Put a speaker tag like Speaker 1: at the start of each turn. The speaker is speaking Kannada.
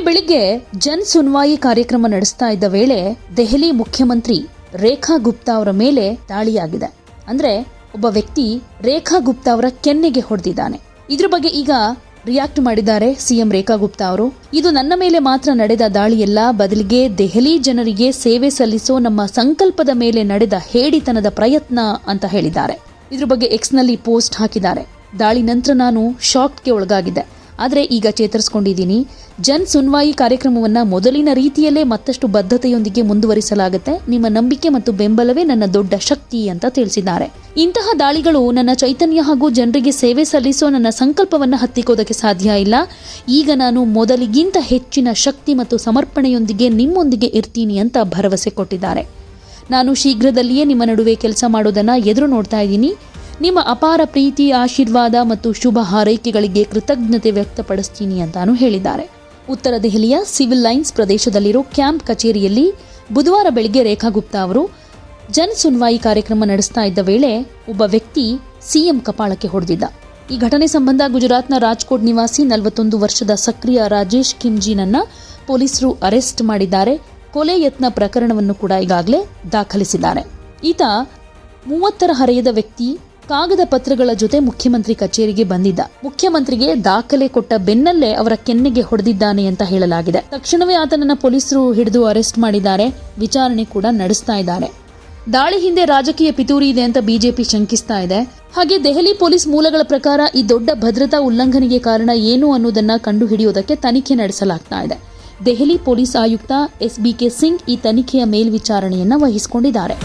Speaker 1: ಬೆಳಿಗ್ಗೆ ಜನ್ ಸುನ್ವಾಯಿ ಕಾರ್ಯಕ್ರಮ ನಡೆಸ್ತಾ ಇದ್ದ ವೇಳೆ ದೆಹಲಿ ಮುಖ್ಯಮಂತ್ರಿ ರೇಖಾ ಗುಪ್ತಾ ಅವರ ಮೇಲೆ ದಾಳಿಯಾಗಿದೆ. ಅಂದ್ರೆ ಒಬ್ಬ ವ್ಯಕ್ತಿ ರೇಖಾ ಗುಪ್ತಾ ಅವರ ಕೆನ್ನೆಗೆ ಹೊಡೆದಿದ್ದಾನೆ. ಇದ್ರ ಬಗ್ಗೆ ಈಗ ರಿಯಾಕ್ಟ್ ಮಾಡಿದ್ದಾರೆ ಸಿಎಂ ರೇಖಾ ಗುಪ್ತಾ ಅವರು. ಇದು ನನ್ನ ಮೇಲೆ ಮಾತ್ರ ನಡೆದ ದಾಳಿಯಲ್ಲ, ಬದಲಿಗೆ ದೆಹಲಿ ಜನರಿಗೆ ಸೇವೆ ಸಲ್ಲಿಸೋ ನಮ್ಮ ಸಂಕಲ್ಪದ ಮೇಲೆ ನಡೆದ ಹೇಡಿತನದ ಪ್ರಯತ್ನ ಅಂತ ಹೇಳಿದ್ದಾರೆ. ಇದ್ರ ಬಗ್ಗೆ ಎಕ್ಸ್ನಲ್ಲಿ ಪೋಸ್ಟ್ ಹಾಕಿದ್ದಾರೆ. ದಾಳಿ ನಂತರ ನಾನು ಶಾಕ್ಗೆ ಒಳಗಾಗಿದ್ದೆ. ಆದರೆ ಈಗ ಚೇತರಿಸ್ಕೊಂಡಿದ್ದೀನಿ. ಜನ್ ಸುನ್ವಾಯಿ ಕಾರ್ಯಕ್ರಮವನ್ನು ಮೊದಲಿನ ರೀತಿಯಲ್ಲೇ ಮತ್ತಷ್ಟು ಬದ್ಧತೆಯೊಂದಿಗೆ ಮುಂದುವರಿಸಲಾಗುತ್ತೆ. ನಿಮ್ಮ ನಂಬಿಕೆ ಮತ್ತು ಬೆಂಬಲವೇ ನನ್ನ ದೊಡ್ಡ ಶಕ್ತಿ ಅಂತ ತಿಳಿಸಿದ್ದಾರೆ. ಇಂತಹ ದಾಳಿಗಳು ನನ್ನ ಚೈತನ್ಯ ಹಾಗೂ ಜನರಿಗೆ ಸೇವೆ ಸಲ್ಲಿಸೋ ನನ್ನ ಸಂಕಲ್ಪವನ್ನು ಹತ್ತಿಕ್ಕೋದಕ್ಕೆ ಸಾಧ್ಯ ಇಲ್ಲ. ಈಗ ನಾನು ಮೊದಲಿಗಿಂತ ಹೆಚ್ಚಿನ ಶಕ್ತಿ ಮತ್ತು ಸಮರ್ಪಣೆಯೊಂದಿಗೆ ನಿಮ್ಮೊಂದಿಗೆ ಇರ್ತೀನಿ ಅಂತ ಭರವಸೆ ಕೊಟ್ಟಿದ್ದಾರೆ. ನಾನು ಶೀಘ್ರದಲ್ಲಿಯೇ ನಿಮ್ಮ ನಡುವೆ ಕೆಲಸ ಮಾಡೋದನ್ನು ಎದುರು ನೋಡ್ತಾ ಇದ್ದೀನಿ. ನಿಮ್ಮ ಅಪಾರ ಪ್ರೀತಿ, ಆಶೀರ್ವಾದ ಮತ್ತು ಶುಭ ಹಾರೈಕೆಗಳಿಗೆ ಕೃತಜ್ಞತೆ ವ್ಯಕ್ತಪಡಿಸ್ತೀನಿ ಅಂತಾನು ಹೇಳಿದ್ದಾರೆ. ಉತ್ತರ ದೆಹಲಿಯ ಸಿವಿಲ್ ಲೈನ್ಸ್ ಪ್ರದೇಶದಲ್ಲಿರೋ ಕ್ಯಾಂಪ್ ಕಚೇರಿಯಲ್ಲಿ ಬುಧವಾರ ಬೆಳಿಗ್ಗೆ ರೇಖಾ ಗುಪ್ತಾ ಅವರು ಜನ್ ಸುನ್ವಾಯಿ ಕಾರ್ಯಕ್ರಮ ನಡೆಸ್ತಾ ಇದ್ದ ವೇಳೆ ಒಬ್ಬ ವ್ಯಕ್ತಿ ಸಿಎಂ ಕಪಾಳಕ್ಕೆ ಹೊಡೆದಿದ್ದ. ಈ ಘಟನೆ ಸಂಬಂಧ ಗುಜರಾತ್ನ ರಾಜ್ಕೋಟ್ ನಿವಾಸಿ ನಲವತ್ತೊಂದು ವರ್ಷದ ಸಕ್ರಿಯ ರಾಜೇಶ್ ಕಿಮ್ಜಿನನ್ನ ಪೊಲೀಸರು ಅರೆಸ್ಟ್ ಮಾಡಿದ್ದಾರೆ. ಕೊಲೆ ಯತ್ನ ಪ್ರಕರಣವನ್ನು ಕೂಡ ಈಗಾಗಲೇ ದಾಖಲಿಸಿದ್ದಾರೆ. ಈತ ಮೂವತ್ತರ ಹರೆಯದ ವ್ಯಕ್ತಿ ಕಾಗದ ಪತ್ರಗಳ ಜೊತೆ ಮುಖ್ಯಮಂತ್ರಿ ಕಚೇರಿಗೆ ಬಂದಿದ್ದ. ಮುಖ್ಯಮಂತ್ರಿಗೆ ದಾಖಲೆ ಕೊಟ್ಟ ಬೆನ್ನಲ್ಲೇ ಅವರ ಕೆನ್ನೆಗೆ ಹೊಡೆದಿದ್ದಾನೆ ಅಂತ ಹೇಳಲಾಗಿದೆ. ತಕ್ಷಣವೇ ಆತನನ್ನ ಪೊಲೀಸರು ಹಿಡಿದು ಅರೆಸ್ಟ್ ಮಾಡಿದ್ದಾರೆ. ವಿಚಾರಣೆ ಕೂಡ ನಡೆಸ್ತಾ ಇದ್ದಾರೆ. ದಾಳಿ ಹಿಂದೆ ರಾಜಕೀಯ ಪಿತೂರಿ ಇದೆ ಅಂತ ಬಿಜೆಪಿ ಶಂಕಿಸ್ತಾ ಇದೆ. ಹಾಗೆ ದೆಹಲಿ ಪೊಲೀಸ್ ಮೂಲಗಳ ಪ್ರಕಾರ ಈ ದೊಡ್ಡ ಭದ್ರತಾ ಉಲ್ಲಂಘನೆಗೆ ಕಾರಣ ಏನು ಅನ್ನೋದನ್ನ ಕಂಡುಹಿಡಿಯೋದಕ್ಕೆ ತನಿಖೆ ನಡೆಸಲಾಗ್ತಾ ಇದೆ. ದೆಹಲಿ ಪೊಲೀಸ್ ಆಯುಕ್ತ ಎಸ್ ಬಿ ಕೆ ಸಿಂಗ್ ಈ ತನಿಖೆಯ ಮೇಲ್ವಿಚಾರಣೆಯನ್ನ ವಹಿಸಿಕೊಂಡಿದ್ದಾರೆ.